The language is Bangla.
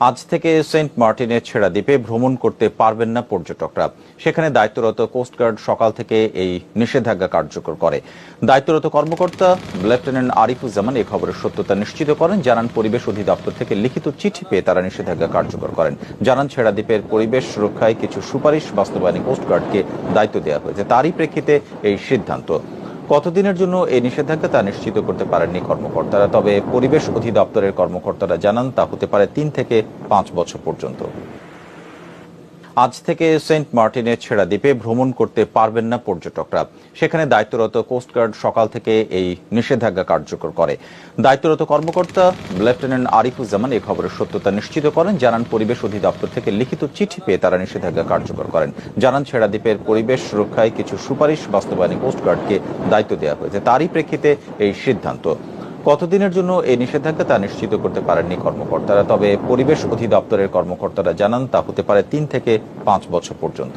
আজ থেকে সেন্ট মার্টিনের ছেড়া দ্বীপে ভ্রমণ করতে পারবেন না পর্যটকরা। সেখানে দায়িত্বরত কোস্টগার্ড সকাল থেকে এই নিষেধাজ্ঞা কার্যকর করে। দায়িত্বরত কর্মকর্তা লেফটেন্যান্ট আরিফুজ্জামান এই খবরের সত্যতা নিশ্চিত করেন। জানান, পরিবেশ অধিদপ্তর থেকে লিখিত চিঠি পেয়ে তারা নিষেধাজ্ঞা কার্যকর করেন। জানান, ছেড়া দ্বীপের পরিবেশ সুরক্ষায় কিছু সুপারিশ বাস্তবায়নে কোস্টগার্ডকে দায়িত্ব দেওয়া হয়েছে। তারই প্রেক্ষিতে এই সিদ্ধান্ত। কতদিনের জন্য এই নিষেধাজ্ঞা তা নিশ্চিত করতে পারেননি কর্মকর্তারা, তবে পরিবেশ অধিদপ্তরের কর্মকর্তারা জানান তা হতে পারে তিন থেকে পাঁচ বছর পর্যন্ত। আজ থেকে সেন্ট মার্টিনের ছেড়া দ্বীপে ভ্রমণ করতে পারবেন না পর্যটকরা। সেখানে দায়িত্বরত কোস্টগার্ড সকাল থেকে এই নিষেধাজ্ঞা কার্যকর করে। দায়িত্বরত কর্মকর্তা লেফটেন্যান্ট আরিফুজ্জামান এই খবরের সত্যতা নিশ্চিত করেন। জানান, পরিবেশ অধিদপ্তর থেকে লিখিত চিঠি পেয়ে তারা নিষেধাজ্ঞা কার্যকর করেন। জানান, ছেড়া দ্বীপের পরিবেশ সুরক্ষায় কিছু সুপারিশ বাস্তবায়নে কোস্টগার্ডকে দায়িত্ব দেওয়া হয়েছে। তারই প্রেক্ষিতে এই সিদ্ধান্ত। কতদিনের জন্য এই নিষেধাজ্ঞা তা নিশ্চিত করতে পারেননি কর্মকর্তারা? তবে পরিবেশ অধিদপ্তরের কর্মকর্তারা জানান, তা হতে পারে তিন থেকে পাঁচ বছর পর্যন্ত।